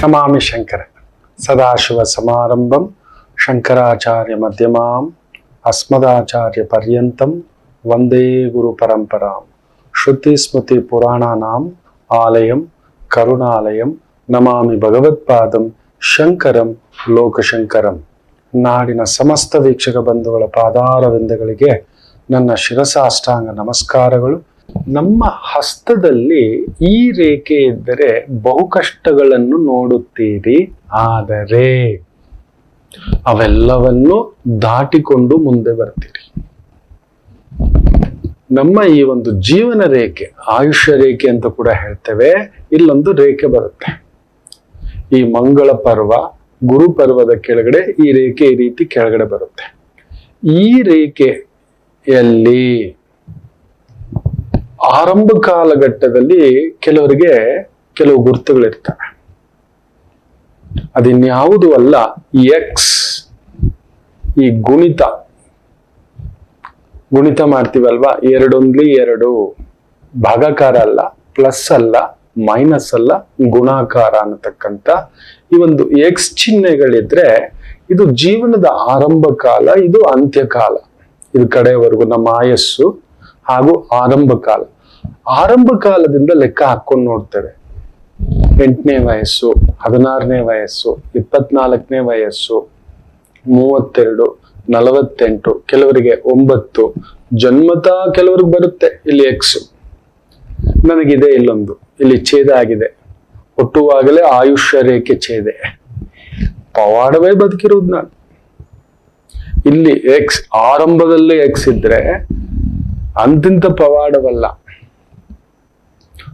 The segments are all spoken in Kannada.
ನಮಾಮಿ ಶಂಕರ ಸದಾಶಿವ ಸಮಾರಂಭಂ ಶಂಕರಾಚಾರ್ಯ ಮಧ್ಯಮಾಂ ಅಸ್ಮದಾಚಾರ್ಯ ಪರ್ಯಂತಂ ವಂದೇ ಗುರು ಪರಂಪರಾಂ ಶ್ರುತಿ ಸ್ಮೃತಿ ಪುರಾಣಾನಾಂ ಆಲಯಂ ಕರುಣಾಲಯಂ ನಮಾಮಿ ಭಗವತ್ಪಾದಂ ಶಂಕರಂ ಲೋಕಶಂಕರಂ ನಾಡಿನ ಸಮಸ್ತ ವೀಕ್ಷಕ ಬಂಧುಗಳ ಪಾದಾರವಿಂದಗಳಿಗೆ ನನ್ನ ಶಿರಸಾಷ್ಟಾಂಗ ನಮಸ್ಕಾರಗಳು ನಮ್ಮ ಹಸ್ತದಲ್ಲಿ ಈ ರೇಖೆ ಇದ್ದರೆ ಬಹು ಕಷ್ಟಗಳನ್ನು ನೋಡುತ್ತೀರಿ. ಆದರೆ ಅವೆಲ್ಲವನ್ನು ದಾಟಿಕೊಂಡು ಮುಂದೆ ಬರ್ತೀರಿ. ನಮ್ಮ ಈ ಒಂದು ಜೀವನ ರೇಖೆ, ಆಯುಷ್ಯ ರೇಖೆ ಅಂತ ಕೂಡ ಹೇಳ್ತೇವೆ. ಇಲ್ಲೊಂದು ರೇಖೆ ಬರುತ್ತೆ. ಈ ಮಂಗಳ ಪರ್ವ, ಗುರು ಪರ್ವದ ಕೆಳಗಡೆ ಈ ರೇಖೆ ಈ ರೀತಿ ಕೆಳಗಡೆ ಬರುತ್ತೆ. ಈ ರೇಖೆಯಲ್ಲಿ ಆರಂಭ ಕಾಲಘಟ್ಟದಲ್ಲಿ ಕೆಲವರಿಗೆ ಕೆಲವು ಗುರುತುಗಳಿರ್ತವೆ. ಅದಿನ್ಯಾವುದು ಅಲ್ಲ ಎಕ್ಸ್ ಈ ಗುಣಿತ. ಗುಣಿತ ಮಾಡ್ತೀವಲ್ವಾ? ಎರಡೊಂದ್ಲಿ ಎರಡು. ಭಾಗಾಕಾರ ಅಲ್ಲ ಪ್ಲಸ್ ಅಲ್ಲ ಮೈನಸ್ ಅಲ್ಲ, ಗುಣಾಕಾರ ಅನ್ನತಕ್ಕಂಥ ಈ ಒಂದು ಎಕ್ಸ್ ಚಿಹ್ನೆಗಳಿದ್ರೆ ಇದು ಜೀವನದ ಆರಂಭ ಕಾಲ, ಇದು ಅಂತ್ಯಕಾಲ ಇದು ಕಡೆಯವರೆಗೂ ನಮ್ಮ ಆಯಸ್ಸು ಹಾಗೂ ಆರಂಭ ಕಾಲ. ಆರಂಭ ಕಾಲದಿಂದ ಲೆಕ್ಕ ಹಾಕೊಂಡು ನೋಡ್ತೇವೆ ಎಂಟನೇ ವಯಸ್ಸು, ಹದಿನಾರನೇ ವಯಸ್ಸು, ಇಪ್ಪತ್ನಾಲ್ಕನೇ ವಯಸ್ಸು, ಮೂವತ್ತೆರಡು, ನಲವತ್ತೆಂಟು, ಕೆಲವರಿಗೆ ಒಂಬತ್ತು, ಜನ್ಮತ ಕೆಲವ್ರಿಗೆ ಬರುತ್ತೆ, ಇಲ್ಲಿ ಎಕ್ಸ್ ನನಗಿದೆ ಇಲ್ಲೊಂದು, ಇಲ್ಲಿ ಛೇದ ಆಗಿದೆ. ಹುಟ್ಟುವಾಗಲೇ ಆಯುಷ್ಯ ರೇಖೆ ಛೇದೆ. ಪವಾಡವೇ ಬದುಕಿರೋದು ನಾನು. ಇಲ್ಲಿ ಎಕ್ಸ್ ಆರಂಭದಲ್ಲಿ ಎಕ್ಸ್ ಇದ್ರೆ ಅಂತಿಂತ ಪವಾಡವಲ್ಲ.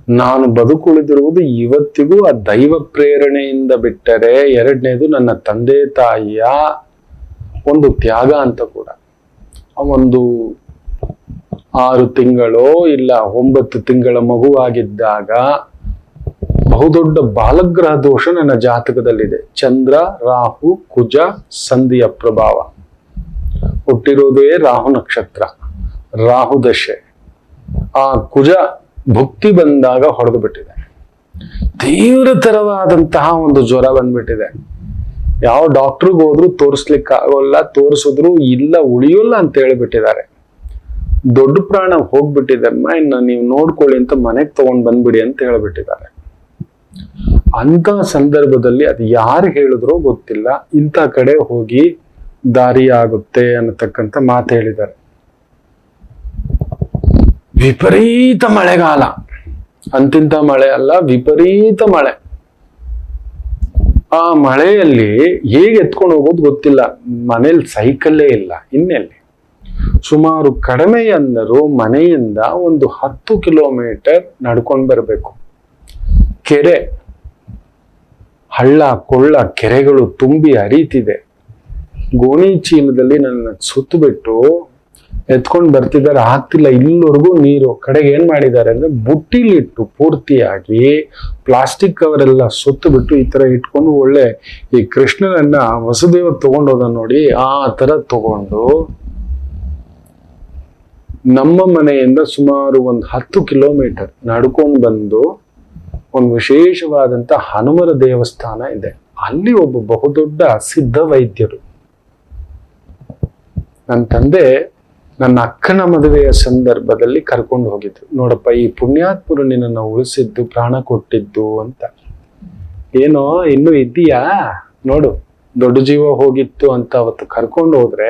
ನಾನು ಬದುಕುಳಿದಿರುವುದು ಇವತ್ತಿಗೂ ಆ ದೈವ ಪ್ರೇರಣೆಯಿಂದ ಬಿಟ್ಟರೆ ಎರಡನೇದು ನನ್ನ ತಂದೆ ತಾಯಿಯ ಒಂದು ತ್ಯಾಗ ಅಂತ ಕೂಡ. ಆ ಒಂದು ಆರು ತಿಂಗಳು ಇಲ್ಲ ಒಂಬತ್ತು ತಿಂಗಳ ಮಗುವಾಗಿದ್ದಾಗ ಬಹುದೊಡ್ಡ ಬಾಲಗ್ರಹ ದೋಷ ನನ್ನ ಜಾತಕದಲ್ಲಿದೆ. ಚಂದ್ರ, ರಾಹು, ಕುಜ, ಸಂಧಿಯ ಪ್ರಭಾವ. ಹುಟ್ಟಿರೋದೇ ರಾಹು ನಕ್ಷತ್ರ, ರಾಹು ದಶೆ. ಆ ಕುಜ ಭುಕ್ತಿ ಬಂದಾಗ ಹೊಡೆದು ಬಿಟ್ಟಿದೆ. ತೀವ್ರತರವಾದಂತಹ ಒಂದು ಜ್ವರ ಬಂದ್ಬಿಟ್ಟಿದೆ. ಯಾವ ಡಾಕ್ಟ್ರಿಗೆ ಹೋದ್ರು ತೋರಿಸ್ಲಿಕ್ಕೆ ಆಗೋಲ್ಲ, ತೋರಿಸಿದ್ರು ಇಲ್ಲ, ಉಳಿಯೋಲ್ಲ ಅಂತ ಹೇಳಿಬಿಟ್ಟಿದ್ದಾರೆ. ದೊಡ್ಡ ಪ್ರಾಣ ಹೋಗ್ಬಿಟ್ಟಿದಮ್ಮ ಇನ್ನು ನೀವು ನೋಡ್ಕೊಳ್ಳಿ ಅಂತ ಮನೆಗೆ ತಗೊಂಡ್ ಬಂದ್ಬಿಡಿ ಅಂತ ಹೇಳಿಬಿಟ್ಟಿದ್ದಾರೆ. ಅಂತ ಸಂದರ್ಭದಲ್ಲಿ ಅದು ಯಾರು ಹೇಳಿದ್ರೋ ಗೊತ್ತಿಲ್ಲ. ಇಂಥ ಕಡೆ ಹೋಗಿ ದಾರಿ ಆಗುತ್ತೆ ಅನ್ನತಕ್ಕಂಥ ಮಾತು ಹೇಳಿದ್ದಾರೆ. ವಿಪರೀತ ಮಳೆಗಾಲ. ಅಂತಿಂತ ಮಳೆ ಅಲ್ಲ, ವಿಪರೀತ ಮಳೆ. ಆ ಮಳೆಯಲ್ಲಿ ಹೇಗೆ ಎತ್ಕೊಂಡು ಹೋಗೋದು ಗೊತ್ತಿಲ್ಲ. ಮನೇಲಿ ಸೈಕಲ್ಲೇ ಇಲ್ಲ. ಇನ್ನೆಲ್ಲಿ? ಸುಮಾರು ಕಡಿಮೆ ಅಂದರು ಮನೆಯಿಂದ ಒಂದು ಹತ್ತು ಕಿಲೋಮೀಟರ್ ನಡ್ಕೊಂಡು ಬರಬೇಕು. ಕೆರೆ. ಹಳ್ಳ, ಕೊಳ್ಳ, ಕೆರೆಗಳು ತುಂಬಿ ಹರಿತಿದೆ. ಗೋಣಿ ಚೀಲದಲ್ಲಿ ನನ್ನ ಸುತ್ತು ಬಿಟ್ಟು ಎತ್ಕೊಂಡು ಬರ್ತಿದ್ದಾರೆ ಆಗ್ತಿಲ್ಲ ಇಲ್ಲಿವರೆಗೂ ನೀರು. ಕಡೆಗೆ ಏನ್ ಮಾಡಿದ್ದಾರೆ ಅಂದ್ರೆ ಬುಟ್ಟಿಲಿಟ್ಟು ಪೂರ್ತಿಯಾಗಿ ಪ್ಲಾಸ್ಟಿಕ್ ಕವರ್ ಎಲ್ಲ ಸುತ್ತು ಬಿಟ್ಟು ಈ ಥರ ಇಟ್ಕೊಂಡು ಒಳ್ಳೆ ಈ ಕೃಷ್ಣನನ್ನ ವಸುದೇವ ತಗೊಂಡೋದ ನೋಡಿ ಆ ತರ ತಗೊಂಡು ನಮ್ಮ ಮನೆಯಿಂದ ಸುಮಾರು ಒಂದು ಹತ್ತು ಕಿಲೋಮೀಟರ್ ನಡ್ಕೊಂಡು ಬಂದು ಒಂದು ವಿಶೇಷವಾದಂತ ಹನುಮರ ದೇವಸ್ಥಾನ ಇದೆ. ಅಲ್ಲಿ ಒಬ್ಬ ಬಹುದೊಡ್ಡ ಸಿದ್ಧ ವೈದ್ಯರು. ನನ್ನ ತಂದೆ ನನ್ನ ಅಕ್ಕನ ಮದುವೆಯ ಸಂದರ್ಭದಲ್ಲಿ ಕರ್ಕೊಂಡು ಹೋಗಿದ್ದು ನೋಡಪ್ಪ, ಈ ಪುಣ್ಯಾತ್ಮರು ನಿನ್ನನ್ನು ಉಳಿಸಿದ್ದು, ಪ್ರಾಣ ಕೊಟ್ಟಿದ್ದು ಅಂತ. ಏನೋ, ಇನ್ನೂ ಇದ್ದೀಯಾ? ನೋಡು, ದೊಡ್ಡ ಜೀವ ಹೋಗಿತ್ತು ಅಂತ ಅವತ್ತು ಕರ್ಕೊಂಡು ಹೋದ್ರೆ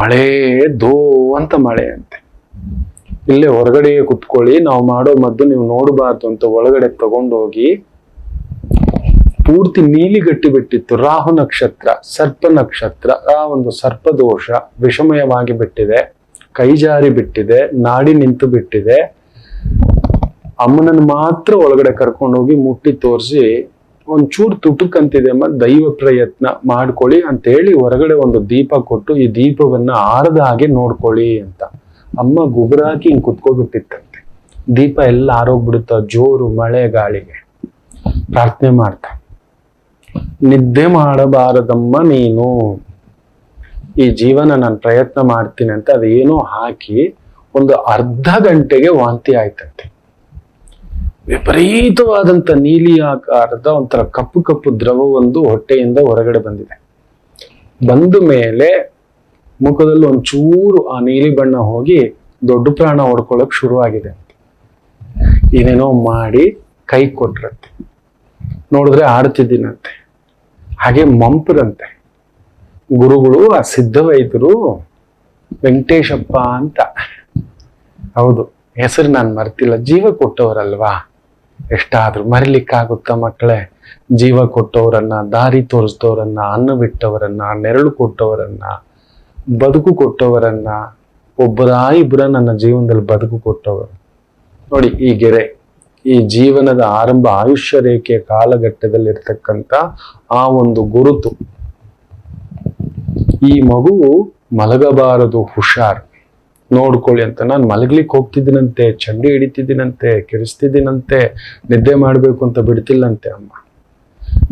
ಮಳೆ ದೋ ಅಂತ ಮಳೆ ಅಂತೆ. ಇಲ್ಲೇ ಹೊರಗಡೆ ಕುತ್ಕೊಳ್ಳಿ, ನಾವು ಮಾಡೋ ಮದ್ದು ನೀವು ನೋಡಬಾರ್ದು ಅಂತ ಒಳಗಡೆ ತಗೊಂಡೋಗಿ ಪೂರ್ತಿ ನೀಲಿ ಗಟ್ಟಿ ಬಿಟ್ಟಿತ್ತು. ರಾಹು ನಕ್ಷತ್ರ, ಸರ್ಪ ನಕ್ಷತ್ರ, ಆ ಒಂದು ಸರ್ಪದೋಷ ವಿಷಮಯವಾಗಿ ಬಿಟ್ಟಿದೆ, ಕೈ ಜಾರಿ ಬಿಟ್ಟಿದೆ, ನಾಡಿ ನಿಂತು ಬಿಟ್ಟಿದೆ. ಅಮ್ಮನನ್ನು ಮಾತ್ರ ಒಳಗಡೆ ಕರ್ಕೊಂಡೋಗಿ ಮುಟ್ಟಿ ತೋರಿಸಿ, ಒಂಚೂರು ತುಟುಕಂತಿದೆ ಅಮ್ಮ ದೈವ ಪ್ರಯತ್ನ ಮಾಡ್ಕೊಳ್ಳಿ ಅಂತ ಹೇಳಿ ಹೊರಗಡೆ ಒಂದು ದೀಪ ಕೊಟ್ಟು ಈ ದೀಪವನ್ನ ಆರದ ಹಾಗೆ ನೋಡ್ಕೊಳ್ಳಿ ಅಂತ. ಅಮ್ಮ ಗುಬುರ ಹಾಕಿ ಹಿಂಗೆ ಕುತ್ಕೊಬಿಟ್ಟಿತ್ತಂತೆ. ದೀಪ ಎಲ್ಲ ಆರೋಗ್ಬಿಡುತ್ತ ಜೋರು ಮಳೆ ಗಾಳಿಗೆ. ಪ್ರಾರ್ಥನೆ ಮಾಡ್ತಾ. ನಿದ್ದೆ ಮಾಡಬಾರದಮ್ಮ ನೀನು. ಈ ಜೀವನ ನಾನು ಪ್ರಯತ್ನ ಮಾಡ್ತೀನಿ ಅಂತ ಅದೇನೋ ಹಾಕಿ ಒಂದು ಅರ್ಧ ಗಂಟೆಗೆ ವಾಂತಿ ಆಯ್ತಂತೆ. ವಿಪರೀತವಾದಂತ ನೀಲಿ ಆಕಾರದ ಒಂಥರ ಕಪ್ಪು ಕಪ್ಪು ದ್ರವ ಒಂದು ಹೊಟ್ಟೆಯಿಂದ ಹೊರಗಡೆ ಬಂದಿದೆ. ಬಂದ ಮೇಲೆ ಮುಖದಲ್ಲಿ ಒಂಚೂರು ಆ ನೀಲಿ ಬಣ್ಣ ಹೋಗಿ ದೊಡ್ಡ ಪ್ರಾಣ ಹೊಡ್ಕೊಳಕ್ ಶುರು ಆಗಿದೆ ಏನೇನೋ ಮಾಡಿ ಕೈ ಕೊಟ್ರಂತೆ. ನೋಡಿದ್ರೆ ಆಡ್ತಿದ್ದೀನಂತೆ ಹಾಗೆ ಮಂಪರಂತೆ. ಗುರುಗಳು ಆ ಸಿದ್ಧ ವೈದ್ಯರು ವೆಂಕಟೇಶಪ್ಪ ಅಂತ. ಹೌದು, ಹೆಸರು ನಾನು ಮರ್ತಿಲ್ಲ, ಜೀವ ಕೊಟ್ಟವರಲ್ವಾ? ಎಷ್ಟಾದ್ರೂ ಮರಿಲಿಕ್ಕಾಗುತ್ತ ಮಕ್ಕಳೇ? ಜೀವ ಕೊಟ್ಟವರನ್ನ, ದಾರಿ ತೋರಿಸಿದವರನ್ನ, ಅನ್ನ ಬಿಟ್ಟವರನ್ನ, ನೆರಳು ಕೊಟ್ಟವರನ್ನ, ಬದುಕು ಕೊಟ್ಟವರನ್ನ ಒಬ್ಬರ ಇಬ್ಬರ ನನ್ನ ಜೀವನದಲ್ಲಿ ಬದುಕು ಕೊಟ್ಟವರು. ನೋಡಿ ಈ ಗೆರೆ. ಈ ಜೀವನದ ಆರಂಭ ಆಯುಷ್ಯ ರೇಖೆಯ ಕಾಲಘಟ್ಟದಲ್ಲಿ ಇರ್ತಕ್ಕಂಥ ಆ ಒಂದು ಗುರುತು. ಈ ಮಗು ಮಲಗಬಾರದು, ಹುಷಾರ್. ನೋಡ್ಕೊಳ್ಳಿ ಅಂತ. ನಾನು ಮಲಗ್ಲಿಕ್ಕೆ ಹೋಗ್ತಿದ್ದೀನಂತೆ, ಚಂಡಿ ಹಿಡಿತಿದ್ದೀನಂತೆ, ಕೆಡಿಸ್ತಿದ್ದೀನಂತೆ, ನಿದ್ದೆ ಮಾಡಬೇಕು ಅಂತ ಬಿಡ್ತಿಲ್ಲಂತೆ ಅಮ್ಮ.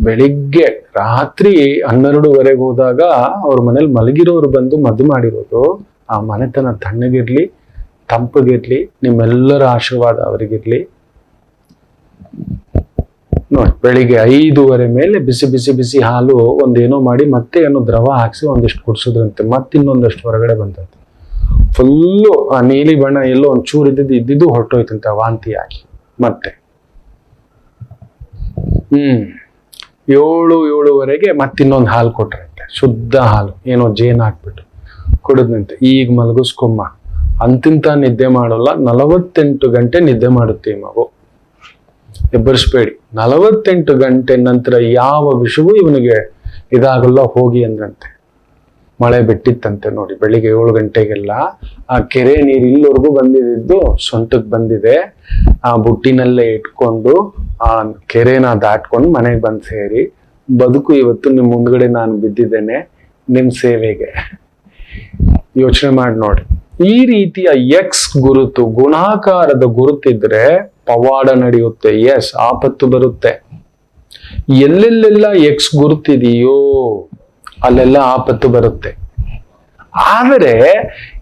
ಬೆಳಿಗ್ಗೆ ರಾತ್ರಿ ಹನ್ನೆರಡುವರೆಗೆ ಹೋದಾಗ ಅವ್ರ ಮನೇಲಿ ಮಲಗಿರೋರು ಬಂದು ಮದ್ದು ಮಾಡಿರೋದು, ಆ ಮನೆತನ ತಣ್ಣಗಿರ್ಲಿ, ತಂಪಗಿರ್ಲಿ, ನಿಮ್ಮೆಲ್ಲರ ಆಶೀರ್ವಾದ ಅವರಿಗಿರ್ಲಿ. ನೋಡಿ, ಬೆಳಿಗ್ಗೆ ಐದೂವರೆ ಮೇಲೆ ಬಿಸಿ ಬಿಸಿ ಬಿಸಿ ಹಾಲು ಒಂದೇನೋ ಮಾಡಿ ಮತ್ತೆ ಏನೋ ದ್ರವ ಹಾಕಿಸಿ ಒಂದಿಷ್ಟು ಕುಡಿಸಿದ್ರಂತೆ. ಮತ್ತೆ ಇನ್ನೊಂದಷ್ಟು ಹೊರಗಡೆ ಬಂದಂತೆ ಫುಲ್ಲು ಆ ನೀಲಿ ಬಣ್ಣ ಎಲ್ಲೋ ಒಂಚೂರು ಇದ್ದಿದ್ದು ಇದ್ದಿದ್ದು ಹೊರಟೋಯ್ತಂತೆ ವಾಂತಿ ಆಗಿ ಮತ್ತೆ. ಹ್ಮ್. ಏಳು, ಏಳುವರೆಗೆ ಮತ್ತಿನ್ನೊಂದು ಹಾಲು ಕೊಟ್ರಂತೆ. ಶುದ್ಧ ಹಾಲು, ಏನೋ ಜೇನು ಹಾಕ್ಬಿಟ್ಟು ಕುಡಿದ್ನಂತೆ. ಈಗ ಮಲಗಿಸ್ಕೊಮ್ಮ. ಅಂತಿಂತ ನಿದ್ದೆ ಮಾಡೋಲ್ಲ, ನಲವತ್ತೆಂಟು ಗಂಟೆ ನಿದ್ದೆ ಮಾಡುತ್ತೆ ಮಗು ಎಬ್ಬರಿಸ್ಬೇಡಿ ನಲವತ್ತೆಂಟು ಗಂಟೆ ನಂತರ ಯಾವ ವಿಷವೂ ಇವನಿಗೆ ಇದಾಗಲ್ಲ, ಹೋಗಿ ಅಂದ್ರಂತೆ. ಮಳೆ ಬಿಟ್ಟಿತ್ತಂತೆ ನೋಡಿ, ಬೆಳಿಗ್ಗೆ ಏಳು ಗಂಟೆಗೆಲ್ಲ ಆ ಕೆರೆ ನೀರು ಇಲ್ಲಿವರೆಗೂ ಬಂದಿದ್ದು, ಸೊಂಟಕ್ಕೆ ಬಂದಿದೆ. ಆ ಬುಟ್ಟಿನಲ್ಲೇ ಇಟ್ಕೊಂಡು, ಆ ಕೆರೆನ ದಾಟ್ಕೊಂಡು ಮನೆಗೆ ಬಂದು ಸೇರಿ, ಬದುಕು ಇವತ್ತು ನಿಮ್ಮ ಮುಂದ್ಗಡೆ ನಾನು ಬಿದ್ದಿದ್ದೇನೆ, ನಿಮ್ಮ ಸೇವೆಗೆ. ಯೋಚನೆ ಮಾಡಿ ನೋಡಿ. ಈ ರೀತಿಯ ಎಕ್ಸ್ ಗುರುತು, ಗುಣಾಕಾರದ ಗುರುತಿದ್ರೆ ಪವಾಡ ನಡೆಯುತ್ತೆ. ಎಸ್ ಆಪತ್ತು ಬರುತ್ತೆ. ಎಲ್ಲೆಲ್ಲೆಲ್ಲ ಎಕ್ಸ್ ಗುರುತಿದೆಯೋ ಅಲ್ಲೆಲ್ಲ ಆಪತ್ತು ಬರುತ್ತೆ. ಆದರೆ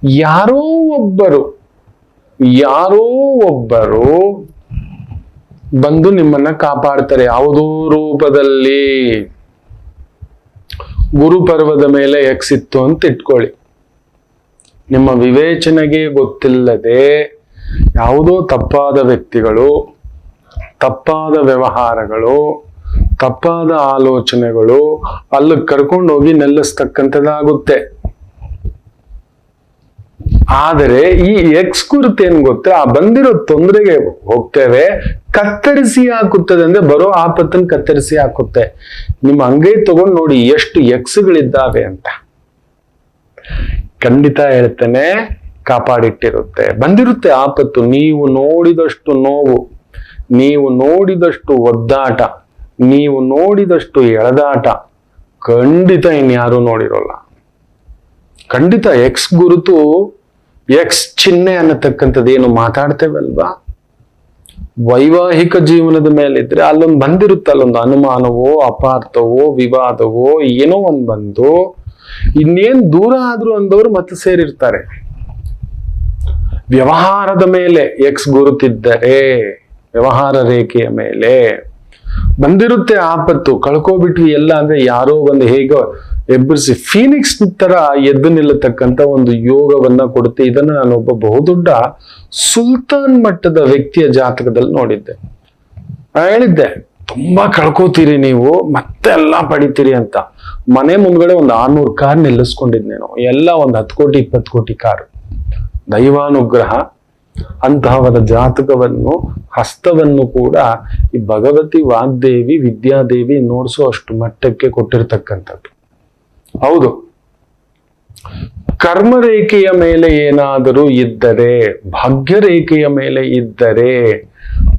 ಯಾರೋ ಒಬ್ಬರು ಯಾರೋ ಒಬ್ಬರು ಬಂದು ನಿಮ್ಮನ್ನ ಕಾಪಾಡ್ತಾರೆ. ಯಾವುದೋ ರೂಪದಲ್ಲಿ ಗುರು ಪರ್ವದ ಮೇಲೆ ಎಕ್ಸ್ ಇತ್ತು ಅಂತ ಇಟ್ಕೊಳ್ಳಿ. ನಿಮ್ಮ ವಿವೇಚನೆಗೆ ಗೊತ್ತಿಲ್ಲದೆ ಯಾವುದೋ ತಪ್ಪಾದ ವ್ಯಕ್ತಿಗಳು, ತಪ್ಪಾದ ವ್ಯವಹಾರಗಳು, ತಪ್ಪಾದ ಆಲೋಚನೆಗಳು ಅಲ್ಲಿ ಕರ್ಕೊಂಡೋಗಿ ನೆಲ್ಲಿಸ್ತಕ್ಕಂಥದ್ದಾಗುತ್ತೆ. ಆದರೆ ಈ ಎಕ್ಸ್ ಕುರಿತು ಏನ್ ಗೊತ್ತಾ, ಆ ಬಂದಿರೋ ತೊಂದರೆಗೆ ಹೋಗ್ತೇವೆ, ಕತ್ತರಿಸಿ ಹಾಕುತ್ತದೆ ಅಂದ್ರೆ ಬರೋ ಆಪತ್ತನ್ನು ಕತ್ತರಿಸಿ ಹಾಕುತ್ತೆ. ನಿಮ್ಮ ಅಂಗೈ ತಗೊಂಡು ನೋಡಿ ಎಷ್ಟು ಎಕ್ಸ್ಗಳಿದ್ದಾವೆ ಅಂತ. ಖಂಡಿತ ಹೇಳ್ತೇನೆ ಕಾಪಾಡಿಟ್ಟಿರುತ್ತೆ. ಬಂದಿರುತ್ತೆ ಆಪತ್ತು. ನೀವು ನೋಡಿದಷ್ಟು ನೋವು, ನೀವು ನೋಡಿದಷ್ಟು ಒದ್ದಾಟ, ನೀವು ನೋಡಿದಷ್ಟು ಎಳೆದಾಟ ಖಂಡಿತ ಇನ್ಯಾರು ನೋಡಿರೋಲ್ಲ. ಖಂಡಿತ ಎಕ್ಸ್ ಗುರುತು ಎಕ್ಸ್ ಚಿಹ್ನೆ ಅನ್ನತಕ್ಕಂಥದ್ದು ಏನು ಮಾತಾಡ್ತೇವಲ್ವಾ? ವೈವಾಹಿಕ ಜೀವನದ ಮೇಲಿದ್ರೆ ಅಲ್ಲೊಂದು ಬಂದಿರುತ್ತೆ, ಅಲ್ಲೊಂದು ಅನುಮಾನವೋ, ಅಪಾರ್ಥವೋ, ವಿವಾದವೋ, ಏನೋ ಒಂದು ಬಂದು ಇನ್ನೇನ್ ದೂರ ಆದ್ರು ಅಂದವರು ಮತ್ತೆ ಸೇರಿರ್ತಾರೆ. ವ್ಯವಹಾರದ ಮೇಲೆ ಎಕ್ಸ್ ಗುರುತಿದ್ದರೆ ವ್ಯವಹಾರ ರೇಖೆಯ ಮೇಲೆ ಬಂದಿರುತ್ತೆ ಆಪತ್ತು. ಕಳ್ಕೊಬಿಟ್ವಿ ಎಲ್ಲ ಅಂದ್ರೆ ಯಾರೋ ಒಂದು ಹೇಗೋ ಎಬ್ಬರಿಸಿ ಫೀನಿಕ್ಸ್ ತರ ಎದ್ದು ನಿಲ್ಲತಕ್ಕಂತ ಒಂದು ಯೋಗವನ್ನ ಕೊಡುತ್ತೆ. ಇದನ್ನ ನಾನು ಒಬ್ಬ ಬಹುದೊಡ್ಡ ಸುಲ್ತಾನ್ ಮಟ್ಟದ ವ್ಯಕ್ತಿಯ ಜಾತಕದಲ್ಲಿ ನೋಡಿದ್ದೆ. ನಾನ್ ಹೇಳಿದ್ದೆ, ತುಂಬಾ ಕಳ್ಕೋತೀರಿ ನೀವು, ಮತ್ತೆ ಎಲ್ಲ ಪಡಿತೀರಿ ಅಂತ. ಮನೆ ಮುಂದ್ಗಡೆ ಒಂದು ಆರ್ನೂರು ಕಾರ್ ನಿಲ್ಲಿಸ್ಕೊಂಡಿದ್ನೇನು ಎಲ್ಲ ಒಂದು ಹತ್ತು ಕೋಟಿ, ಇಪ್ಪತ್ತು ಕೋಟಿ ಕಾರು. ದೈವಾನುಗ್ರಹ, ಅಂತಹವರ ಜಾತಕವನ್ನು, ಹಸ್ತವನ್ನು ಕೂಡ ಈ ಭಗವತಿ ವಾಗ್ದೇವಿ, ವಿದ್ಯಾದೇವಿ ನೋಡಿಸೋ ಅಷ್ಟು ಮಟ್ಟಕ್ಕೆ ಕೊಟ್ಟಿರ್ತಕ್ಕಂಥದ್ದು. ಹೌದು. ಕರ್ಮ ರೇಖೆಯ ಮೇಲೆ ಏನಾದರೂ ಇದ್ದರೆ ಭಾಗ್ಯ ರೇಖೆಯ ಮೇಲೆ ಇದ್ದರೆ,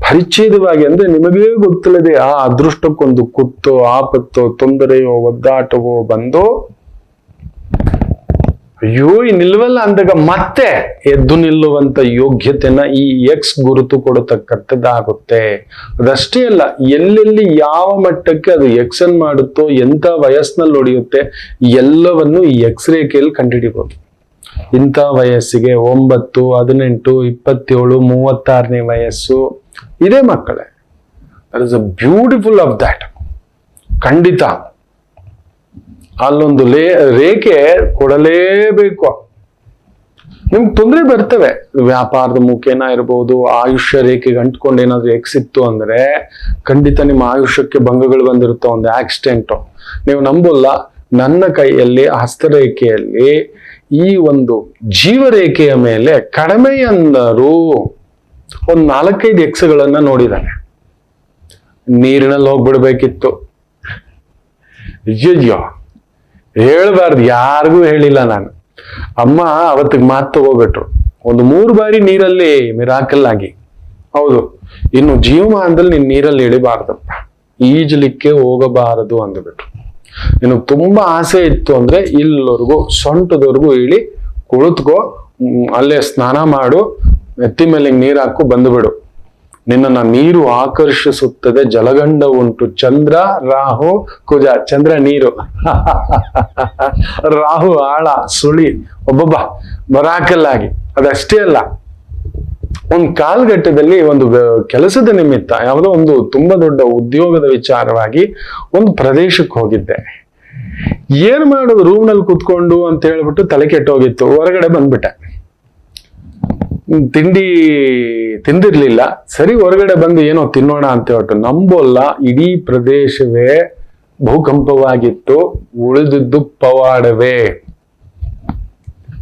ಪರಿಚ್ಛೇದವಾಗಿ ಅಂದ್ರೆ ನಿಮಗೇ ಗೊತ್ತಿಲ್ಲದೆ ಆ ಅದೃಷ್ಟಕ್ಕೊಂದು ಕುತ್ತೋ, ಆಪತ್ತೋ, ತೊಂದರೆಯೋ, ಒದ್ದಾಟವೋ ಬಂದು ಅಯ್ಯೋ ನಿಲ್ವಲ್ಲ ಅಂದಾಗ ಮತ್ತೆ ಎದ್ದು ನಿಲ್ಲುವಂತ ಯೋಗ್ಯತೆನ ಈ ಎಕ್ಸ್ ಗುರುತು ಕೊಡತಕ್ಕಂಥದ್ದಾಗುತ್ತೆ ಅದಷ್ಟೇ ಅಲ್ಲ, ಎಲ್ಲೆಲ್ಲಿ ಯಾವ ಮಟ್ಟಕ್ಕೆ ಅದು ಎಕ್ಸನ್ ಮಾಡುತ್ತೋ ಎಂತ ವಯಸ್ಸಿನಲ್ಲಿ ಹೊಡೆಯುತ್ತೆ ಎಲ್ಲವನ್ನು ಈ ಎಕ್ಸ್ ರೇಖೆಯಲ್ಲಿ ಕಂಡುಹಿಡಿಬಹುದು ಇಂಥ ವಯಸ್ಸಿಗೆ ಒಂಬತ್ತು, ಹದಿನೆಂಟು, ಇಪ್ಪತ್ತೇಳು, ಮೂವತ್ತಾರನೇ ವಯಸ್ಸು. ಇದೇ ಮಕ್ಕಳೇ that is a beautiful of that ಖಂಡಿತ. ಅಲ್ಲೊಂದು ಲೇ, ರೇಖೆ ಕೊಡಲೇಬೇಕು. ನಿಮ್ಗೆ ತೊಂದರೆ ಬರ್ತವೆ. ವ್ಯಾಪಾರದ ಮುಖೇನ ಇರ್ಬೋದು, ಆಯುಷ್ಯ ರೇಖೆಗೆ ಅಂಟ್ಕೊಂಡು ಏನಾದ್ರು ಎಕ್ಸ್ ಇತ್ತು ಅಂದ್ರೆ ಖಂಡಿತ ನಿಮ್ಮ ಆಯುಷ್ಯಕ್ಕೆ ಭಂಗಗಳು ಬಂದಿರುತ್ತೋ ಒಂದು ಆಕ್ಸಿಡೆಂಟು ನೀವು ನಂಬಲ್ಲ, ನನ್ನ ಕೈಯಲ್ಲಿ, ಹಸ್ತರೇಖೆಯಲ್ಲಿ ಈ ಒಂದು ಜೀವರೇಖೆಯ ಮೇಲೆ ಕಡಿಮೆ ಅಂದರು ಒಂದು ನಾಲ್ಕೈದು ಎಕ್ಸ್ಗಳನ್ನ ನೋಡಿದ್ದಾನೆ ನೀರಿನಲ್ಲಿ ಹೋಗ್ಬಿಡ್ಬೇಕಿತ್ತು. ಅಯ್ಯಯ್ಯೋ. ಹೇಳ್ಬಾರ್ದು, ಯಾರಿಗೂ ಹೇಳಿಲ್ಲ ನಾನು. ಅಮ್ಮ ಅವತ್ತಿಗೆ ಮಾತು ತಗೋಬಿಟ್ರು. ಒಂದು ಮೂರು ಬಾರಿ ನೀರಲ್ಲಿ ಮಿರಾಕಲ್ ಆಗಿ. ಹೌದು, ಇನ್ನು ಜೀವಮಾನದಲ್ಲಿ ನೀನ್ ನೀರಲ್ಲಿ ಇಳಿಬಾರ್ದಪ್ಪ ಈಜಲಿಕ್ಕೆ ಹೋಗಬಾರದು ಅಂದ್ಬಿಟ್ರು. ಇನ್ನು ತುಂಬಾ ಆಸೆ ಇತ್ತು ಅಂದ್ರೆ ಇಲ್ಲವರೆಗೂ, ಸೊಂಟದವರೆಗೂ ಇಳಿ ಕುಳಿತುಕೋ ಅಲ್ಲೇ ಸ್ನಾನ ಮಾಡು ಎತ್ತಿ ಮೇಲೆ ನೀರು ಹಾಕು, ಬಂದ್ಬಿಡು. ನಿನ್ನನ್ನ ನೀರು ಆಕರ್ಷಿಸುತ್ತದೆ ಜಲಗಂಡ ಉಂಟು. ಚಂದ್ರ, ರಾಹು, ಕುಜ. ಚಂದ್ರ ನೀರು. ರಾಹು, ಆಳ, ಸುಳಿ, ಒಬ್ಬೊಬ್ಬ ಮರಾಕಲ್ಲಾಗಿ. ಅದಷ್ಟೇ ಅಲ್ಲ, ಒಂದು ಕಾಲಘಟ್ಟದಲ್ಲಿ ಒಂದು ಕೆಲಸದ ನಿಮಿತ್ತ, ಯಾವುದೋ ಒಂದು ತುಂಬಾ ದೊಡ್ಡ ಉದ್ಯೋಗದ ವಿಚಾರವಾಗಿ ಒಂದು ಪ್ರದೇಶಕ್ಕೆ ಹೋಗಿದ್ದೆ. ಏನ್ ಮಾಡೋದು? ರೂಮ್ನಲ್ಲಿ ಕುತ್ಕೊಂಡು ಅಂತ ಹೇಳ್ಬಿಟ್ಟು ತಲೆ ಕೆಟ್ಟೋಗಿತ್ತು. ಹೊರಗಡೆ ಬಂದ್ಬಿಟ್ಟೆ. ತಿಂಡಿ ತಿಂದಿರ್ಲಿಲ್ಲ. ಸರಿ, ಹೊರಗಡೆ ಬಂದು ಏನೋ ತಿನ್ನೋಣ ಅಂತ ಹೇಳ್ಬಿಟ್ಟು ನಂಬೋಲ್ಲ. ಇಡೀ ಪ್ರದೇಶವೇ ಭೂಕಂಪವಾಗಿತ್ತು. ಉಳಿದಿದ್ದು ಪವಾಡವೇ.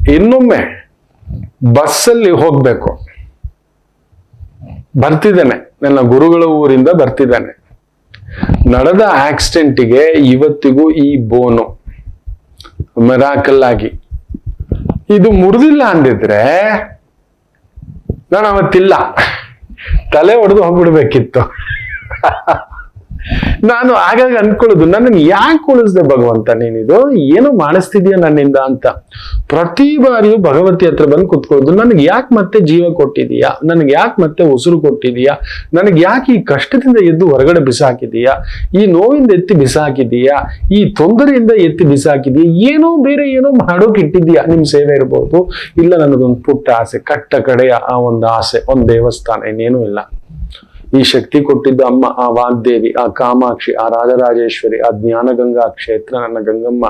ಇನ್ನೊಮ್ಮೆ ಬಸ್ಸಲ್ಲಿ ಹೋಗ್ಬೇಕು. ಬರ್ತಿದ್ದಾನೆ. ನನ್ನ ಗುರುಗಳ ಊರಿಂದ ಬರ್ತಿದ್ದಾನೆ. ನಡೆದ ಆಕ್ಸಿಡೆಂಟಿಗೆ ಇವತ್ತಿಗೂ ಈ ಬೋನು. ಮೆರಾಕಲ್ ಆಗಿ ಇದು ಮುರಿದಿಲ್ಲ ಅಂದಿದ್ರೆ ನಾನು ಅವತ್ತಿಲ್ಲ. ತಲೆ ಹೊಡೆದು ಹೋಗ್ಬಿಡ್ಬೇಕಿತ್ತು. ನಾನು ಆಗಾಗ ಅನ್ಕೊಳ್ಳೋದು, ನನ್ನನ್ನು ಯಾಕೆ ಉಳಿಸ್ದೆ ಭಗವಂತ ನೀನಿದು ಏನು ಮಾಡಿಸ್ತಿದ್ಯಾ ನನ್ನಿಂದ ಅಂತ. ಪ್ರತಿ ಬಾರಿಯೂ ಭಗವತಿ ಹತ್ರ ಬಂದು ಕುತ್ಕೊಳ್ಳೋದು, ನನಗೆ ಯಾಕೆ ಮತ್ತೆ ಜೀವ ಕೊಟ್ಟಿದೀಯಾ? ನನಗೆ ಯಾಕೆ ಮತ್ತೆ ಉಸಿರು ಕೊಟ್ಟಿದೀಯಾ? ನನಗೆ ಯಾಕೆ ಈ ಕಷ್ಟದಿಂದ ಎದ್ದು ಹೊರಗಡೆ ಬಿಸಾಕಿದೀಯಾ? ಈ ನೋವಿಂದ ಎತ್ತಿ ಬಿಸಾಕಿದೀಯಾ? ಈ ತೊಂದರೆಯಿಂದ ಎತ್ತಿ ಬಿಸಾಕಿದೀಯಾ? ಏನೋ ಬೇರೆ ಏನೋ ಮಾಡೋಕೆ ಇಟ್ಟಿದ್ಯಾ? ನಿಮ್ ಸೇವೆ ಇರ್ಬೋದು. ಇಲ್ಲ, ನನಗೊಂದು ಪುಟ್ಟ ಆಸೆ, ಕಟ್ಟ ಕಡೆಯ ಆ ಒಂದು ಆಸೆ, ಒಂದು ದೇವಸ್ಥಾನ ಇನ್ನೇನೂ ಇಲ್ಲ. ಈ ಶಕ್ತಿ ಕೊಟ್ಟಿದ್ದ ಅಮ್ಮ, ಆ ವಾಗ್ದೇವಿ, ಆ ಕಾಮಾಕ್ಷಿ, ಆ ರಾಜರಾಜೇಶ್ವರಿ, ಆ ಜ್ಞಾನಗಂಗಾ ಕ್ಷೇತ್ರ ನನ್ನ ಗಂಗಮ್ಮ,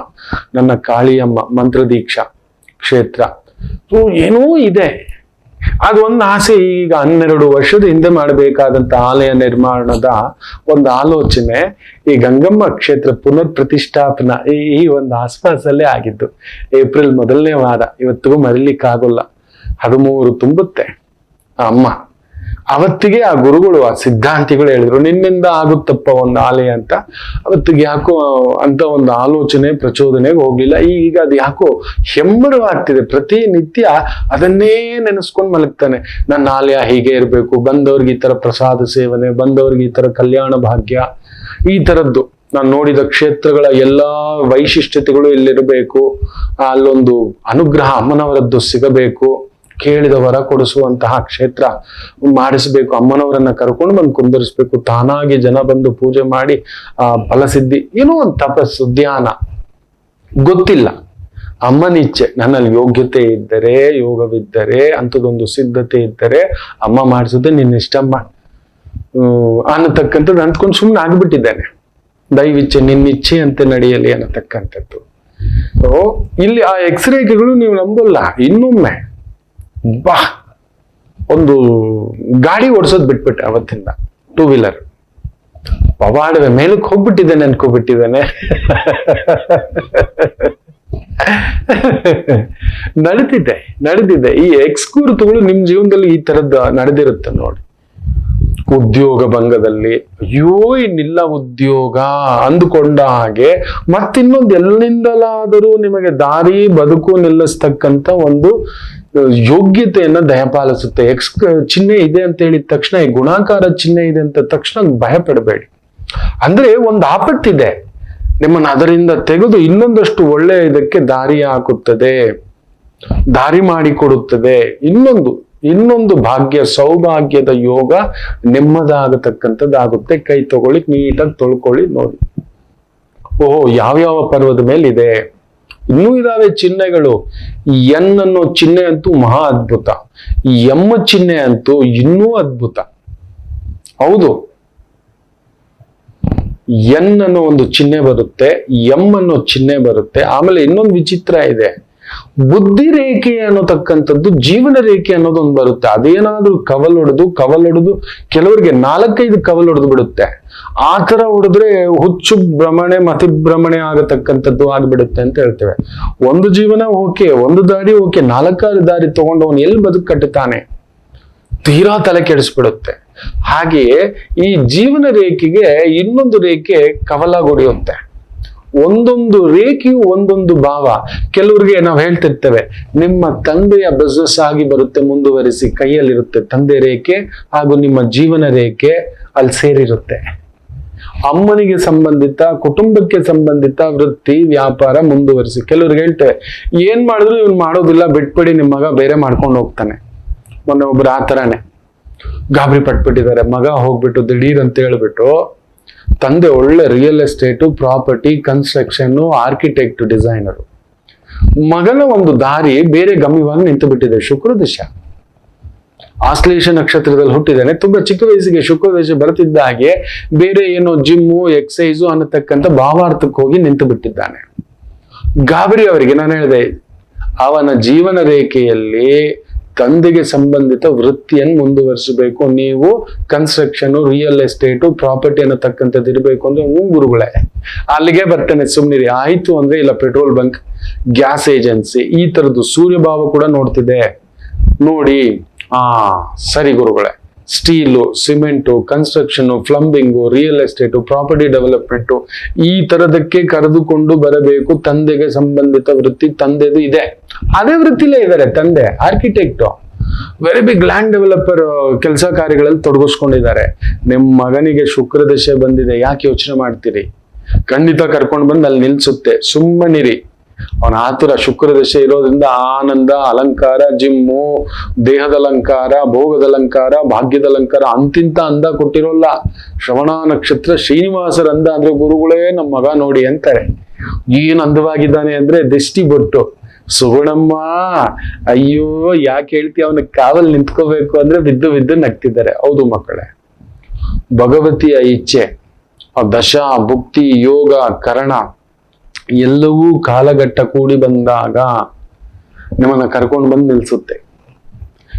ನನ್ನ ಕಾಳಿಯಮ್ಮ, ಮಂತ್ರದೀಕ್ಷಾ ಕ್ಷೇತ್ರ. ಏನೂ ಇದೆ. ಒಂದು ಆಸೆ ಈಗ ಹನ್ನೆರಡು ವರ್ಷದ ಹಿಂದೆ ಮಾಡಬೇಕಾದಂತ ಆಲಯ ನಿರ್ಮಾಣದ ಒಂದು ಆಲೋಚನೆ ಈ ಗಂಗಮ್ಮ ಕ್ಷೇತ್ರ ಪುನರ್ ಪ್ರತಿಷ್ಠಾಪನಾ ಈ ಒಂದು ಆಸ್ಪಾಸಲ್ಲೇ ಆಗಿದ್ದು. ಏಪ್ರಿಲ್ ಮೊದಲನೇ ವಾರ, ಇವತ್ತಿಗೂ ಮರಿಲಿಕ್ಕಾಗೋಲ್ಲ. ಹದಿಮೂರು ತುಂಬುತ್ತೆ. ಅಮ್ಮ. ಅವತ್ತಿಗೆ ಆ ಗುರುಗಳು, ಆ ಸಿದ್ಧಾಂತಿಗಳು ಹೇಳಿದ್ರು, ನಿನ್ನಿಂದ ಆಗುತ್ತಪ್ಪ ಒಂದು ಆಲಯ ಅಂತ. ಅವತ್ತಿಗೆ ಯಾಕೋ ಅಂತ ಒಂದು ಆಲೋಚನೆ, ಪ್ರಚೋದನೆಗೆ ಹೋಗ್ಲಿಲ್ಲ. ಈಗ ಅದು ಯಾಕೋ ಹೆಮ್ಮರವಾಗ್ತಿದೆ. ಪ್ರತಿನಿತ್ಯ ಅದನ್ನೇ ನೆನೆಸ್ಕೊಂಡು ಮಲಗ್ತಾನೆ. ನನ್ನ ಆಲಯ ಹೀಗೆ ಇರಬೇಕು. ಬಂದವ್ರಿಗೆ ಈ ತರ ಪ್ರಸಾದ ಸೇವನೆ, ಬಂದವ್ರಿಗೆ ಈ ತರ ಕಲ್ಯಾಣ ಭಾಗ್ಯ, ಈ ತರದ್ದು ನಾನು ನೋಡಿದ ಕ್ಷೇತ್ರಗಳ ಎಲ್ಲಾ ವೈಶಿಷ್ಟ್ಯತೆಗಳು ಇಲ್ಲಿರಬೇಕು. ಅಲ್ಲೊಂದು ಅನುಗ್ರಹ ಅಮ್ಮನವರದ್ದು ಸಿಗಬೇಕು. ಕೇಳಿದ ವರ ಕೊಡಿಸುವಂತಹ ಕ್ಷೇತ್ರ ಮಾಡಿಸಬೇಕು ಅಮ್ಮನವರನ್ನ ಕರ್ಕೊಂಡು ಬಂದು ಕುಂದರಿಸ್ಬೇಕು ತಾನಾಗಿ ಜನ ಬಂದು ಪೂಜೆ ಮಾಡಿ ಆ ಫಲಸಿದ್ಧಿ ಏನೋ ಒಂದು ತಪಸ್ಸು ಧ್ಯಾನ ಗೊತ್ತಿಲ್ಲ. ಅಮ್ಮನಿಚ್ಛೆ ನನ್ನಲ್ಲಿ ಯೋಗ್ಯತೆ ಇದ್ದರೆ ಯೋಗವಿದ್ದರೆ ಅಂಥದ್ದೊಂದು ಸಿದ್ಧತೆ ಇದ್ದರೆ ಅಮ್ಮ ಮಾಡಿಸೋದೇ ನಿನ್ನ ಹ್ಮ್, ಅನ್ನತಕ್ಕಂಥದ್ದು ಅಂದ್ಕೊಂಡು ಸುಮ್ಮನೆ ಆಗ್ಬಿಟ್ಟಿದ್ದೇನೆ. ದೈವಿಚ್ಛೆ ನಿನ್ನಿಚ್ಛೆ ಅಂತೆ ನಡೆಯಲಿ ಅನ್ನತಕ್ಕಂಥದ್ದು. ಇಲ್ಲಿ ಆ ಎಕ್ಸ್ರೇಗಳು ನೀವು ನಂಬಲ್ಲ ಇನ್ನೊಮ್ಮೆ. ಬಾ. ಒಂದು ಗಾಡಿ ಓಡಿಸೋದು ಬಿಟ್ಬಿಟ್ಟೆ ಅವತ್ತಿಂದ. ಟೂ ವೀಲರ್ ಪವಾಡವೆ ಮೇಲಕ್ಕೆ ಹೋಗ್ಬಿಟ್ಟಿದ್ದೇನೆ ಅನ್ಕೋಬಿಟ್ಟಿದ್ದಾನೆ ನಡೆದಿದೆ ನಡೆದಿದೆ ಈ ಎಕ್ಸ್ಕೂರ್ತಗಳು ನಿಮ್ ಜೀವನದಲ್ಲಿ ಈ ತರದ್ದು ನಡೆದಿರುತ್ತೆ ನೋಡಿ. ಉದ್ಯೋಗ ಭಂಗದಲ್ಲಿ. ಅಯ್ಯೋ, ಇನ್ನಿಲ್ಲ ಉದ್ಯೋಗ ಅಂದುಕೊಂಡ ಹಾಗೆ ಮತ್ತಿನ್ನೊಂದು ಎಲ್ಲಿಂದಲಾದರೂ ನಿಮಗೆ ದಾರಿ, ಬದುಕು ನಿಲ್ಲಿಸ್ತಕ್ಕಂಥ ಒಂದು ಯೋಗ್ಯತೆಯನ್ನ ದಯಪಾಲಿಸುತ್ತೆ. ಎಕ್ಸ್ ಚಿಹ್ನೆ ಇದೆ ಅಂತ ಹೇಳಿದ ತಕ್ಷಣ, ಈ ಗುಣಾಕಾರ ಚಿಹ್ನೆ ಇದೆ ಅಂತ ತಕ್ಷಣ ಭಯ ಪಡಬೇಡಿ ಅಂದ್ರೆ ಒಂದು ಆಪತ್ತಿದೆ. ನಿಮ್ಮನ್ನ ಅದರಿಂದ ತೆಗೆದು ಇನ್ನೊಂದಷ್ಟು ಒಳ್ಳೆಯ ಇದಕ್ಕೆ ದಾರಿ ಹಾಕುತ್ತದೆ. ದಾರಿ ಮಾಡಿಕೊಡುತ್ತದೆ. ಇನ್ನೊಂದು ಇನ್ನೊಂದು ಭಾಗ್ಯ, ಸೌಭಾಗ್ಯದ ಯೋಗ ನೆಮ್ಮದಾಗತಕ್ಕಂಥದ್ದಾಗುತ್ತೆ ಕೈ ತಗೊಳ್ಳಿ, ನೀಟಾಗಿ ತೊಳ್ಕೊಳ್ಳಿ, ನೋಡಿ. ಓಹೋ, ಯಾವ್ಯಾವ ಪರ್ವದ ಮೇಲೆ ಇದೆ ಇನ್ನೂ ಇದಾವೆ ಚಿಹ್ನೆಗಳು ಎನ್ ಅನ್ನೋ ಚಿಹ್ನೆ ಅಂತೂ ಮಹಾ ಅದ್ಭುತ. ಎಂ ಚಿಹ್ನೆ ಅಂತೂ ಇನ್ನೂ ಅದ್ಭುತ. ಹೌದು. ಎನ್ ಅನ್ನೋ ಒಂದು ಚಿಹ್ನೆ ಬರುತ್ತೆ ಎಂ ಅನ್ನೋ ಚಿಹ್ನೆ ಬರುತ್ತೆ. ಆಮೇಲೆ ಇನ್ನೊಂದು ವಿಚಿತ್ರ ಇದೆ. ಬುದ್ಧಿ ರೇಖೆ ಅನ್ನೋತಕ್ಕಂಥದ್ದು ಜೀವನ ರೇಖೆ ಅನ್ನೋದೊಂದು ಬರುತ್ತೆ. ಅದೇನಾದ್ರೂ ಕವಲ್ ಹೊಡೆದು ಕವಲ್ ಹೊಡೆದು ಕೆಲವರಿಗೆ ನಾಲ್ಕೈದು ಕವಲ್ ಹೊಡೆದು ಬಿಡುತ್ತೆ. ಆ ತರ ಹೊಡೆದ್ರೆ ಹುಚ್ಚು ಭ್ರಮಣೆ ಮತಿಭ್ರಮಣೆ ಆಗತಕ್ಕಂಥದ್ದು ಆಗ್ಬಿಡುತ್ತೆ ಅಂತ ಹೇಳ್ತೇವೆ. ಒಂದು ಜೀವನ ಓಕೆ, ಒಂದು ದಾರಿ ಓಕೆ, ನಾಲ್ಕಾರು ದಾರಿ ತಗೊಂಡವನು ಎಲ್ಲಿ ಬದುಕು ಕಟ್ಟುತ್ತಾನೆ ತೀರಾ ತಲೆ ಕೆಡಿಸ್ಬಿಡುತ್ತೆ. ಹಾಗೆಯೇ ಈ ಜೀವನ ರೇಖೆಗೆ ಇನ್ನೊಂದು ರೇಖೆ ಕವಲಾಗೊಡೆಯುತ್ತೆ ಒಂದೊಂದು ರೇಖೆಯು ಒಂದೊಂದು ಭಾವ. ಕೆಲವರಿಗೆ ನಾವು ಹೇಳ್ತಿರ್ತೇವೆ, ನಿಮ್ಮ ತಂದೆಯ ಬಿಸ್ನೆಸ್ ಆಗಿ ಬರುತ್ತೆ, ಮುಂದುವರಿಸಿ ಕೈಯಲ್ಲಿರುತ್ತೆ ತಂದೆ ರೇಖೆ ಹಾಗೂ ನಿಮ್ಮ ಜೀವನ ರೇಖೆ ಅಲ್ಲಿ ಸೇರಿರುತ್ತೆ. ಅಮ್ಮನಿಗೆ ಸಂಬಂಧಿತ, ಕುಟುಂಬಕ್ಕೆ ಸಂಬಂಧಿತ ವೃತ್ತಿ, ವ್ಯಾಪಾರ ಮುಂದುವರಿಸಿ. ಕೆಲವ್ರಿಗೆ ಹೇಳ್ತೇವೆ, ಏನ್ ಮಾಡಿದ್ರು ಇವ್ನು ಮಾಡೋದಿಲ್ಲ, ಬಿಟ್ಬಿಡಿ ನಿಮ್ಮ ಮಗ ಬೇರೆ ಮಾಡ್ಕೊಂಡು ಹೋಗ್ತಾನೆ. ಮೊನ್ನೆ ಒಬ್ರು ಆ ಥರನೇ ಗಾಬರಿ ಪಟ್ಬಿಟ್ಟಿದ್ದಾರೆ. ಮಗ ಹೋಗ್ಬಿಟ್ಟು ದಿಢೀರ್ ಅಂತ ಹೇಳ್ಬಿಟ್ಟು ತಂದೆ ಒಳ್ಳೆ real estate property construction architect designer ಮಗನ ಒಂದು ದಾರಿ ಬೇರೆ ಗಮ್ಯವಾಗಿ ನಿಂತು ಬಿಟ್ಟಿದೆ ಶುಕ್ರ ಆಶ್ಲೇಷ ನಕ್ಷತ್ರದಲ್ಲಿ ಹುಟ್ಟಿದ್ದಾನೆ. ತುಂಬಾ ಚಿಕ್ಕ ವಯಸ್ಸಿಗೆ ಶುಕ್ರ ಬರ್ತಿದ್ದ ಹಾಗೆ ಬೇರೆ ಏನೋ ಜಿಮ್ಮು ಎಕ್ಸೈಸು ಅನ್ನತಕ್ಕಂಥ ಭಾವಾರ್ಥಕ್ಕೆ ಹೋಗಿ ನಿಂತು ಬಿಟ್ಟಿದ್ದಾನೆ ಗಾಬರಿ ಅವರಿಗೆ ನಾನು ಹೇಳಿದೆ, ಅವನ ಜೀವನ ರೇಖೆಯಲ್ಲಿ ತಂದೆಗೆ ಸಂಬಂಧಿತ ವೃತ್ತಿಯನ್ನು ಮುಂದುವರಿಸಬೇಕು. ನೀವು ಕನ್ಸ್ಟ್ರಕ್ಷನ್ ರಿಯಲ್ ಎಸ್ಟೇಟು ಪ್ರಾಪರ್ಟಿ ಅನ್ನತಕ್ಕಂಥದ್ದು ಇರಬೇಕು ಅಂದ್ರೆ ಹ್ಞೂ ಗುರುಗಳೇ. ಅಲ್ಲಿಗೆ ಬರ್ತೇನೆ. ಸುಮ್ಮನಿರಿ ಆಯ್ತು ಅಂದ್ರೆ ಇಲ್ಲ ಪೆಟ್ರೋಲ್ ಬಂಕ್ ಗ್ಯಾಸ್ ಏಜೆನ್ಸಿ ಈ ತರದ್ದು ಸೂರ್ಯಭಾವ ಕೂಡ ನೋಡ್ತಿದೆ ನೋಡಿ. ಆ, ಸರಿ ಗುರುಗಳೇ. Steel, cement construction plumbing real estate property development ಈ ತರದಕ್ಕೆ ಕರೆದುಕೊಂಡು ಬರಬೇಕು ತಂದೆಗೆ ಸಂಬಂಧಿತ ವೃತ್ತಿ ತಂದೆದು ಇದೆ. ಅದೇ ವೃತ್ತಿಲೇ ಇದ್ದಾರೆ ತಂದೆ architect very big land developer ಕೆಲಸ ಕಾರ್ಯಗಳಲ್ಲಿ ತೊಡಗಿಸ್ಕೊಂಡಿದ್ದಾರೆ. ನಿಮ್ಮ ಮಗನಿಗೆ ಶುಕ್ರ ದಶೆ ಬಂದಿದೆ, ಯಾಕೆ ಯೋಚನೆ ಮಾಡ್ತೀರಿ? ಖಂಡಿತ ಕರ್ಕೊಂಡು ಬಂದು ಅಲ್ಲಿ ನಿಲ್ಸುತ್ತೆ. ಸುಮ್ಮನಿರಿ. ಅವನ ಆತುರ ಶುಕ್ರ ದಶೆ ಇರೋದ್ರಿಂದ ಆನಂದ, ಅಲಂಕಾರ, ಜಿಮ್ಮು ದೇಹದ ಅಲಂಕಾರ ಭೋಗದ ಅಲಂಕಾರ ಭಾಗ್ಯದ ಅಲಂಕಾರ ಅಂತಿಂತ ಅಂದ ಕೊಟ್ಟಿರೋಲ್ಲ. ಶ್ರವಣ ನಕ್ಷತ್ರ ಶ್ರೀನಿವಾಸರ ಅಂದ ಅಂದ್ರೆ ಗುರುಗಳೇ ನಮ್ಮ ಮಗ ನೋಡಿ ಅಂತಾರೆ. ಏನ್ ಅಂದವಾಗಿದ್ದಾನೆ ಅಂದ್ರೆ ದೃಷ್ಟಿ ಬೊಟ್ಟು. ಸುಗುಣಮ್ಮ, ಅಯ್ಯೋ, ಯಾಕೆ ಹೇಳ್ತಿ ಅವನ ಕಾವಲ್ ನಿಂತ್ಕೋಬೇಕು ಅಂದ್ರೆ ಬಿದ್ದು ಬಿದ್ದು ನಗ್ತಿದ್ದಾರೆ. ಹೌದು ಮಕ್ಕಳೇ. ಭಗವತಿಯ ಇಚ್ಛೆ, ದಶ, ಭುಕ್ತಿ, ಯೋಗ, ಕರಣ. ಎಲ್ಲವೂ ಕಾಲಘಟ್ಟ ಕೂಡಿ ಬಂದಾಗ ನಿಮ್ಮನ್ನ ಕರ್ಕೊಂಡು ಬಂದು ನಿಲ್ಸುತ್ತೆ.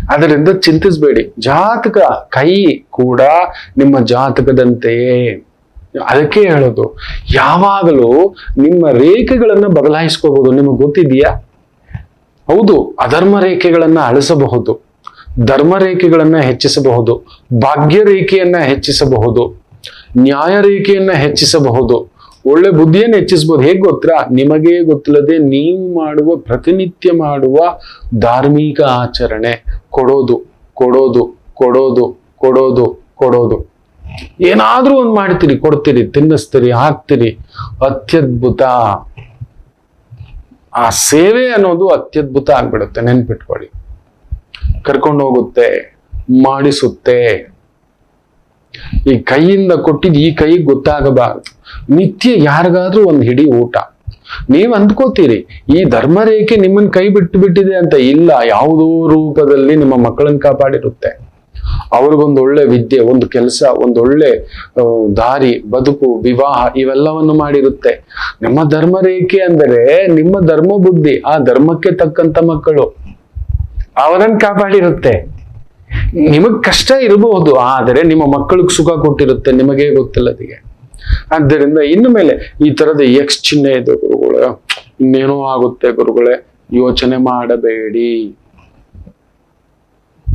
ಅದರಿಂದ ಚಿಂತಿಸಬೇಡಿ. ಜಾತಕ ಕೈ ಕೂಡ ನಿಮ್ಮ ಜಾತಕದಂತೆಯೇ. ಅದಕ್ಕೆ ಹೇಳೋದು, ಯಾವಾಗಲೂ ನಿಮ್ಮ ರೇಖೆಗಳನ್ನ ಬದಲಾಯಿಸ್ಕೋಬಹುದು ನಿಮಗೆ ಗೊತ್ತಿದೆಯಾ? ಹೌದು, ಅಧರ್ಮ ರೇಖೆಗಳನ್ನ ಅಳಿಸಬಹುದು, ಧರ್ಮ ರೇಖೆಗಳನ್ನ ಹೆಚ್ಚಿಸಬಹುದು, ಭಾಗ್ಯ ರೇಖೆಯನ್ನ ಹೆಚ್ಚಿಸಬಹುದು, ನ್ಯಾಯ ರೇಖೆಯನ್ನ ಹೆಚ್ಚಿಸಬಹುದು ಒಳ್ಳೆ ಬುದ್ಧಿಯನ್ನು ಹೆಚ್ಚಿಸಬಹುದು ಹೇಗೆ ಗೊತ್ತಾ? ನಿಮಗೆ ಗೊತ್ತಿಲ್ಲದೆ ನೀವು ಮಾಡುವ ಪ್ರತಿನಿತ್ಯ ಮಾಡುವ ಧಾರ್ಮಿಕ ಆಚರಣೆ. ಕೊಡೋದು ಕೊಡೋದು ಕೊಡೋದು ಕೊಡೋದು ಕೊಡೋದು. ಏನಾದ್ರೂ ಒಂದು ಮಾಡ್ತೀರಿ, ಕೊಡ್ತೀರಿ, ತಿನ್ನಿಸ್ತೀರಿ, ಹಾಕ್ತೀರಿ. ಅತ್ಯದ್ಭುತ. ಆ ಸೇವೆ ಅನ್ನೋದು ಅತ್ಯದ್ಭುತ ಆಗ್ಬಿಡುತ್ತೆ, ನೆನ್ಪಿಟ್ಕೊಳ್ಳಿ. ಕರ್ಕೊಂಡು ಹೋಗುತ್ತೆ, ಮಾಡಿಸುತ್ತೆ. ಈ ಕೈಯಿಂದ ಕೊಟ್ಟಿದ್ದು ಈ ಕೈ ಗೊತ್ತಾಗಬಾರದು. ನಿತ್ಯ ಯಾರಿಗಾದ್ರೂ ಒಂದು ಹಿಡಿ ಊಟ. ನೀವ್ ಅಂದ್ಕೋತೀರಿ ಈ ಧರ್ಮ ರೇಖೆ ನಿಮ್ಮನ್ನ ಕೈ ಬಿಟ್ಟು ಬಿಟ್ಟಿದೆ ಅಂತ ಇಲ್ಲ, ಯಾವುದೋ ರೂಪದಲ್ಲಿ ನಿಮ್ಮ ಮಕ್ಕಳನ್ನ ಕಾಪಾಡಿರುತ್ತೆ. ಅವ್ರಿಗೊಂದು ಒಳ್ಳೆ ವಿದ್ಯೆ, ಒಂದು ಕೆಲಸ, ಒಂದು ಒಳ್ಳೆ ದಾರಿ, ಬದುಕು, ವಿವಾಹ ಇವೆಲ್ಲವನ್ನು ಮಾಡಿರುತ್ತೆ. ನಿಮ್ಮ ಧರ್ಮ ರೇಖೆ ಅಂದರೆ ನಿಮ್ಮ ಧರ್ಮ ಬುದ್ಧಿ ಆ ಧರ್ಮಕ್ಕೆ ತಕ್ಕಂತ ಮಕ್ಕಳು. ಅವರನ್ನು ಕಾಪಾಡಿರುತ್ತೆ. ನಿಮಗ್ ಕಷ್ಟ ಇರಬಹುದು, ಆದರೆ ನಿಮ್ಮ ಮಕ್ಕಳಿಗೆ ಸುಖ ಕೊಟ್ಟಿರುತ್ತೆ, ನಿಮಗೆ ಗೊತ್ತಿಲ್ಲದಿಗೆ. ಆದ್ದರಿಂದ ಇನ್ನು ಮೇಲೆ ಈ ತರದ ಎಕ್ಸ್ ಚಿಹ್ನೆ ಇದೆ ಗುರುಗಳು. ಇನ್ನೇನೋ ಆಗುತ್ತೆ ಗುರುಗಳೇ. ಯೋಚನೆ ಮಾಡಬೇಡಿ.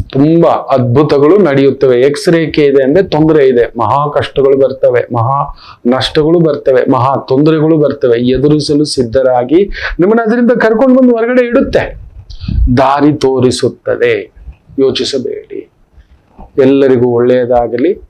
ತುಂಬಾ ಅದ್ಭುತಗಳು ನಡೆಯುತ್ತವೆ. ಎಕ್ಸ್ ರೇಖೆ ಇದೆ ಅಂದ್ರೆ ತೊಂದರೆ ಇದೆ. ಮಹಾ ಕಷ್ಟಗಳು ಬರ್ತವೆ. ಮಹಾ ನಷ್ಟಗಳು ಬರ್ತವೆ. ಮಹಾ ತೊಂದರೆಗಳು ಬರ್ತವೆ. ಎದುರಿಸಲು ಸಿದ್ಧರಾಗಿ ನಿಮ್ಮನ್ನ ಅದರಿಂದ ಕರ್ಕೊಂಡು ಬಂದು ಹೊರಗಡೆ ಇಡುತ್ತೆ. ದಾರಿ ತೋರಿಸುತ್ತದೆ. ಯೋಚಿಸಬೇಡಿ. ಎಲ್ಲರಿಗೂ ಒಳ್ಳೆಯದಾಗಲಿ.